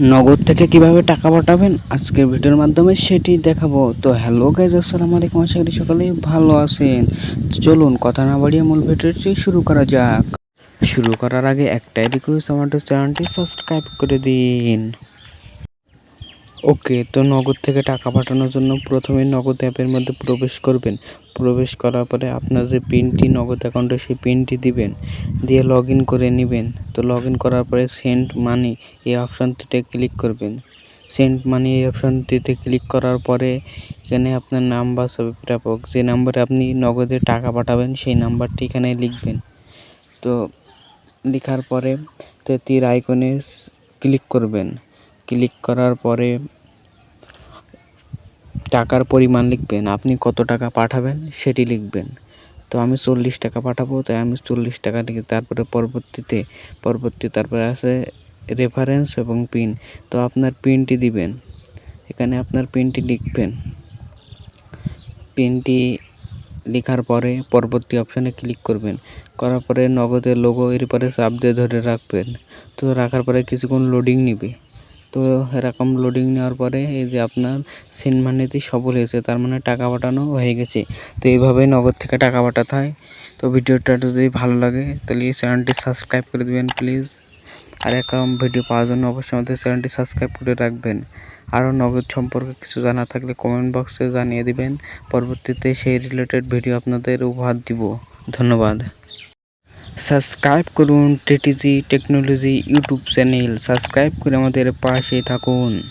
নগদ থেকে কীভাবে টাকা পাঠাবেন? আজকের ভিডিওর মাধ্যমে সেটি দেখাবো। তো হ্যালো গাইজ আসসালামু আলাইকুম। আশা করি সকলেই ভালো আছেন। চলুন, কথা না বাড়িয়ে মূল ভিডিওটি শুরু করা যাক। শুরু করার আগে একটাই রিকোয়েস্ট আমাদের চ্যানেলটি সাবস্ক্রাইব করে দিন। ওকে, তো নগদ থেকে টাকা পাঠানোর জন্য প্রথমে নগদ অ্যাপের মধ্যে প্রবেশ করবেন। প্রবেশ করার পরে আপনার যে পিনটি, নগদ অ্যাকাউন্টে সেই পিনটি দিবেন। দিয়ে লগ ইন করে নেবেন। তো লগ ইন করার পরে সেন্ড মানি এই অপশানটিতে ক্লিক করবেন। সেন্ড মানি এই অপশানটিতে ক্লিক করার পরে এখানে আপনার নাম বা ছবি প্রাপক। যে নাম্বারে আপনি নগদে টাকা পাঠাবেন, সেই নাম্বারটি এখানে লিখবেন। তো লেখার পরে তীর আইকনে ক্লিক করবেন। ক্লিক করার পরে টাকার পরিমাণ লিখবেন। আপনি কত টাকা পাঠাবেন সেটি লিখবেন। তো আমি চল্লিশ টাকা পাঠাবো, তাই আমি চল্লিশ টাকা লিখে তারপরে পরবর্তীতে, পরবর্তী তারপরে আছে রেফারেন্স এবং পিন তো আপনার পিনটি দিবেন। এখানে আপনার পিনটি লিখবেন। পিনটি লেখার পরে পরবর্তী অপশানে ক্লিক করবেন। করার পরে নগদের লোগো এর পরে চাপ দিয়ে ধরে রাখবেন। তো রাখার পরে কিছুক্ষণ লোডিং নিবে। তো এরকম লোডিং নেওয়ার পরে এই যে আপনার সেন্ড মানিতে সফল হয়েছে, তার মানে টাকা পাঠানো হয়ে গেছে। তো এইভাবে নগদ থেকে টাকা পাঠাতে হয়। তো ভিডিওটা যদি ভালো লাগে, তাহলে চ্যানেলটি সাবস্ক্রাইব করে দেবেন প্লিজ আর এরকম ভিডিও পাওয়ার জন্য অবশ্যই আমাদের চ্যানেলটি সাবস্ক্রাইব করে রাখবেন। আরও নগদ সম্পর্কে কিছু জানা থাকলে কমেন্ট বক্সে জানিয়ে দিবেন। পরবর্তীতে সেই রিলেটেড ভিডিও আপনাদের উপহার দিব। ধন্যবাদ। সাবস্ক্রাইব করুন TTG technology YouTube channel. Subscribe করে আমাদের পাশে থাকুন।